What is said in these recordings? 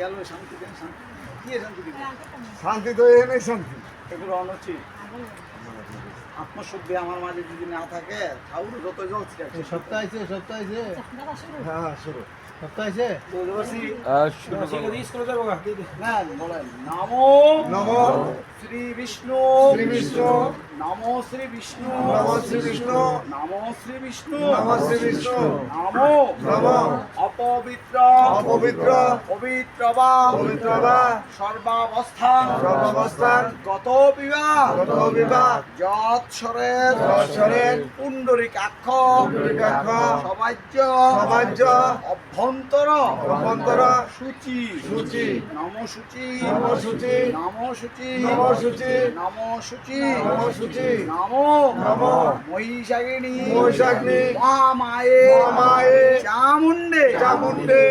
গেল শান্তি কেন শান্তি কি শান্তি দিবে? শান্তি তো এখানে শান্তি। এগুলো অনুচিত আত্মশুদ্ধি আমার মাঝে যদি না থাকে ঠাকুর যত এই সপ্তাহ আছে সপ্তাহ আছে। হ্যাঁ হ্যাঁ শুরু। সপ্তাহ আছে? বুঝতে পারছি শুরু না বলেন। নামো। নমো। শ্রী বিষ্ণু শ্রী বিষ্ণু নমো শ্রী বিষ্ণু নমো শ্রী বিষ্ণু নমো শ্রী বিষ্ণু নমো শ্রী বিষ্ণু নমো। নমো। অপবিত্র। অপবিত্র। পবিত্র বা পবিত্র বা সর্বাবস্থান। সর্বাবস্থান। গত বিবাহ গত বিবাহ যৎসরের। যৎসরের। পুণ্ডরিকাক্ষ। পুণ্ডরিকাক্ষ। সমাজ্য। সমাজ্য। অভ্যন্তর। অভ্যন্তর। সূচি। সূচি। নম সূচি। নম সূচি। নম সূচি। নম সূচি নম মা নম। সূচি নম। নম মহিষাগিনী। মহিষাগ্নি। মহামায়ে। মহামায়ে। চামুণ্ডে। চামুণ্ডে।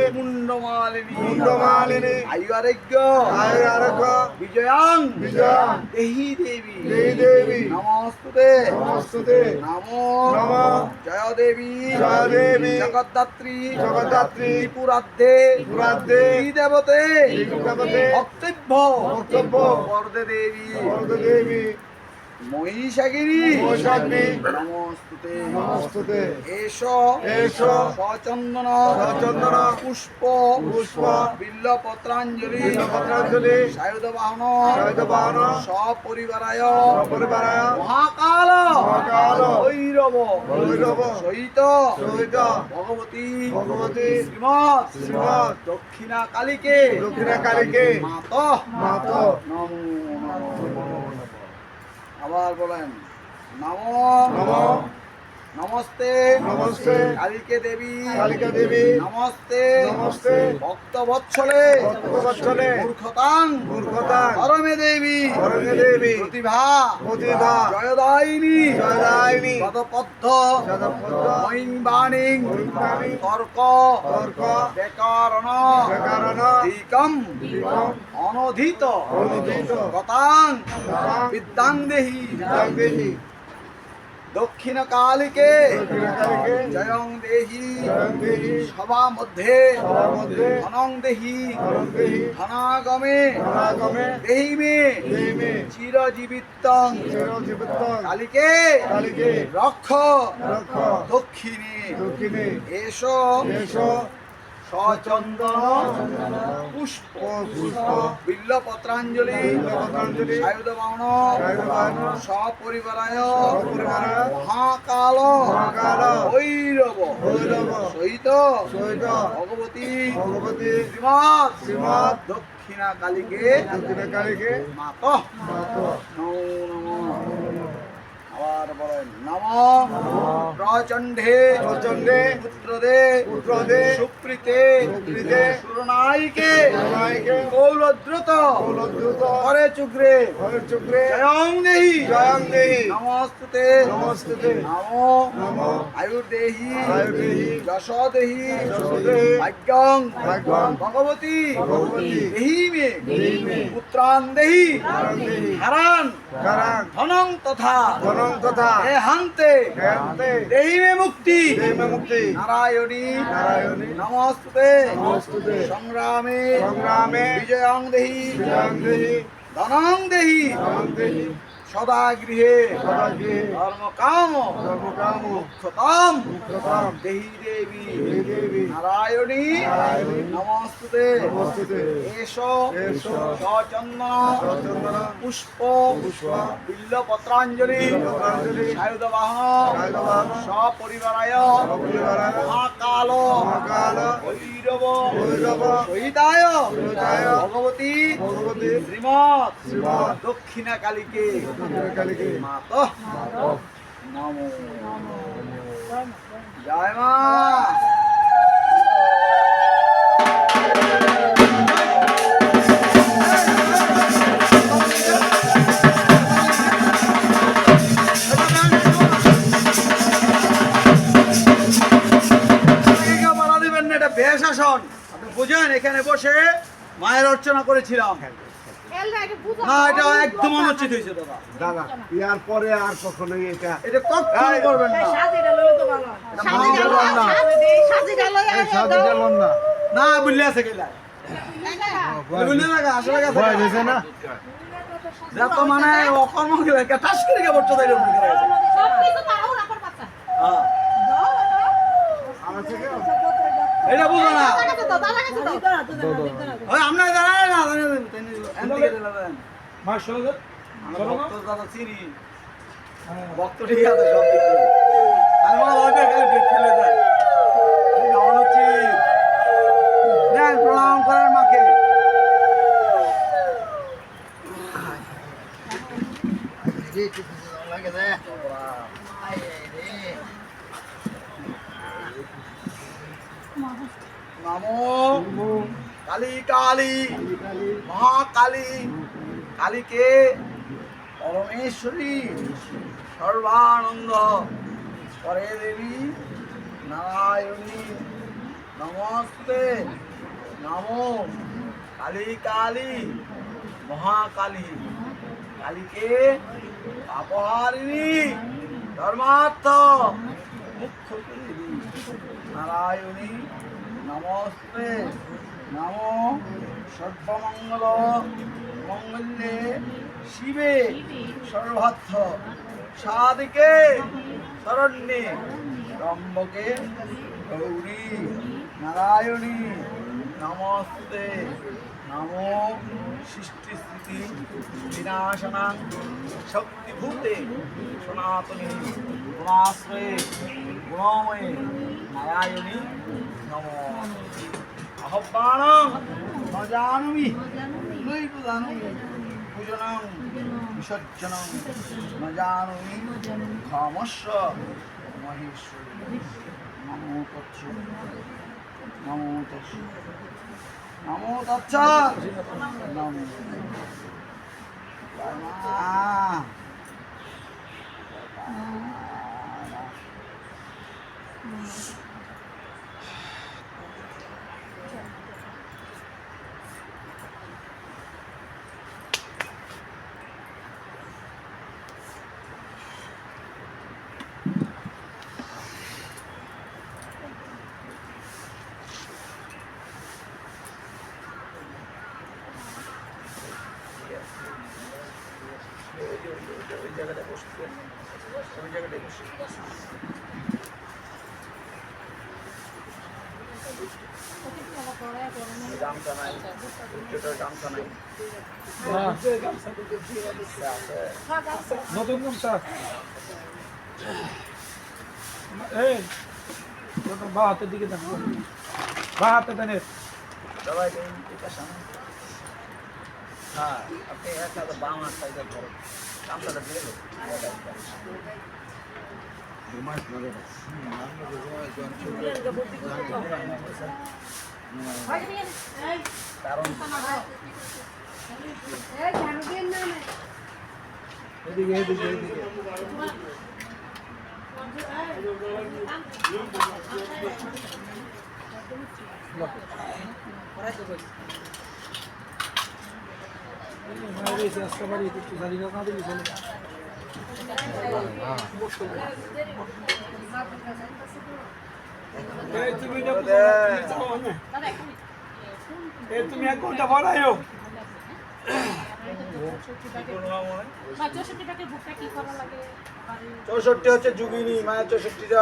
মুন্ডমালিনী। মুন্ডমালিনী। আয়ু আরোগ্য আয় আরক বিজয়াং। বিজয়াং। দেহি দেবী। দেবী দেবী। নমস্তুতে। নমস্তুতে। নমো। নমো। জয় দেবী। জয় দেবী। জগদ্ধাত্রী। জগদ্ধাত্রী। ত্রিপুরাধ্যে ত্রিপুরাধ্যে দেবতে দেবতে বক্তব্য বক্তব্য বরদে দেবী। বরদ দেবী। মহিষাগিরি। মহিষাগ্নি নমস্তুতে। নমস্তুতে। এস। এস। সচন্দন। সচন্দন। পুষ্প। পুষ্প। বিল্ল পত্রাঞ্জলি বিল্লপত্রাঞ্জলি সায়ুধ বাহন সায়ুধ বাহন সপরিবারায়। সপরিবারায়। মহাকাল। মহাকাল। ভৈরব। ভৈরব। সহিত সহিত ভগবতী। ভগবতী। শ্রীমৎ। শ্রীমৎ। দক্ষিণা কালীকে দক্ষিণা কালীকে মাত। মাত। নমো নমো। আবার বলেন নম নম। নমস্তে নমস্তে। কালীকে দেবী কালিকা দেবী। নমস্তে। নমস্তে। ভক্ত বৎসলে ভক্ত বৎসলে মূর্খতাং মূর্খতাং। পরমে দেবী। দেবী প্রতিভা। প্রতিভা। জয়দায়িনী। জয়দায়িনী। পদপদ্ধ সদপদ্ম মহিং বাণিং মহিমানি তর্ক। তর্ক। ব্যাকরণ ব্যাকরণ দিকম। দীপম অনধিত। গতাং। গতাং। বিদ্যাং দেহি। বিদ্যাং দেহি। দক্ষিণ কালীকে। জয়ং দেহি। সভা মধ্যে। ধনং দেহি। ধনাগমে। দেহি মে চিরজীবিতং। কালীকে। রক্ষ। দক্ষিণে। এসো। সচন্দন পুষ্প ও পুষ্প বিল্ল পত্রাঞ্জলি পত্রাঞ্জলি সায়ুধ বাহন সায়ুধ বাহন সপরিবারায় সপরিবারায় মহাকাল মহাকাল ভৈরব ভৈরব সহিত সহিত ভগবতী ভগবতী শ্রীমৎ শ্রীমৎ দক্ষিণা কালীকে দক্ষিণা কালীকে মাত। মাত। নমো নমঃ। আবার বলেন নম প্রচণ্ডে প্রচণ্ডে পুত্রদে পুত্রদে সুপ্রীতে সুপ্রীতে সুরনায়িকে কৌলদ্রুত চুগ্রে হরে চক্রে জয়ং জয়ং নমস্তুতে নমস্তুতে। নমো। নমো। আয়ুর্দেহি আয়ুর্দেহি। ভাগ্যং। ভাগ্যং। ভগবতী। ভগবতী। দেহি মে দেহি। মে পুত্রান দেহি। হারান। কারাং ধনং তথা। ধনং তথা। হে হান্তে হেন্তে দেহি মে মুক্তি। দেহি মে মুক্তি। নারায়ণী। নারায়ণী। নমস্তুতে। নমস্তুতে। সংগ্রামে সংগ্রামে সংগ্রামে বিজয়ং দেহি জয়ং দেহি। ধনং দেহি। ধনং দেহি। সদা গৃহে সদা গৃহে ধর্ম কাম ধর্মকাম। মুখ্যতাম মুক্ততাম দেহি দেবী। দেহি দেবী। নারায়ণী নারায়ণী। নমস্তুতে। নমস্তুতে। এসো এসো। সচন্দন সচন্দন। পুষ্প পুষ্প। বিল্ল পত্রাঞ্জলি পত্রাঞ্জলি সায়ুধ বাহন সপরিবারায়। সপরিবারায় মহাকাল। ভৈরব। সহিতায় ভগবতী। ভগবতী। শ্রীমৎ। শ্রীমৎ। দক্ষিণা কালীকে কালীকে মাত। নম। জয় মা। দিবেন না, এটা আপনি বুঝেন এখানে বসে মায়ের অর্চনা করেছিলাম। না এটা একদম অনুচিত হয়েছে দাদা। দাদা ইয়ার পরে আর কখনোই এটা এটা কখনো করবেন না। না। না। বুঝলে আছে গেলা। বুঝলে না আসলে গেছে না? যত মানে অকর্ম গেলে। টাস করে গে বচ্চা। দাইলো হ্যাঁ আমার থেকে এটা বুঝো না। আমরা জানাই না ভক্ত দাদা চিনি। ভক্ত ঠিক আছে সব দিক খালি দেন প্রণাম করেন মাকে। নমো। কালী কালী। মহাকালী কালীকে পরমেশ্বরী সর্বানন্দ পরে দেবী নারায়ণী। নমস্তে। নমো। কালী কালী। মহাকালী কালীকে পাপহারিণী ধর্মার্থ মুখ্য নারায়ণী, নমস্তে। নমো সর্বমঙ্গল মঙ্গলে শিবে সর্বার্থ সাদিকে শরণ্যে। রম্বকে গৌরী। নারায়ণী, নমস্তে। নমো সৃষ্টি স্থিতি বিনাশনাং শক্তিভূতে সনাতনী গুণাশ্রয়ে গুণময়ে নারায়ণী নম আহ্বানং ন জানামি নৈব জানামি পূজনং বিসর্জনং ন জানামি ক্ষমস্ব মহেশ্বরী নমো তৎস নমো তৎস নমো তৎস নমো পরমা ওই জায়গাটা বসতে ওই জায়গাটায় বসে গামছা নাই উচ্চটার গামছা নাই আছে নতুন গামছা এই বা হাতের দিকে দেখো বা হাতে দেন সবাই এটা সামনে হ্যাঁ আপনি একটা বাম হাত সাইডে ধরো গামছাটা দিয়ে এদিকে এদিকে এদিকে আজকে বাড়ি একটু জানি না দিলি চলে তুমি চৌষট্টি হচ্ছে যুগিনী মায়ের চৌষট্টিটা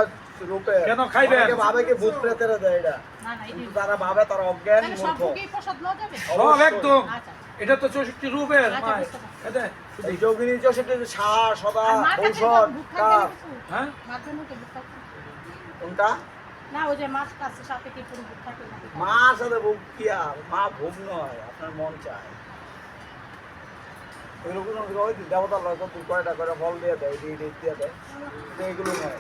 রূপে। কেন খাইবেন? অনেকে ভাবে কি ভূত প্রেতেরা দেয় এটা। তারা ভাবে তারা অজ্ঞান একদম। এটা তো চৌষট্টি রূপের আচ্ছা, যোগিনী চৌষট্টি সার সদা ঔষধ কাপ হ্যাঁ? কোনটা? না ওই যে মাছ কাছে সাথে কি পুরো থাকে সাথে ভোগ কি আর মা নয় আপনার মন চায়। দেবতার লয় কত কয়টা করে ফল দিয়ে দেয় দিয়ে দিয়ে দেয় এগুলো নয়।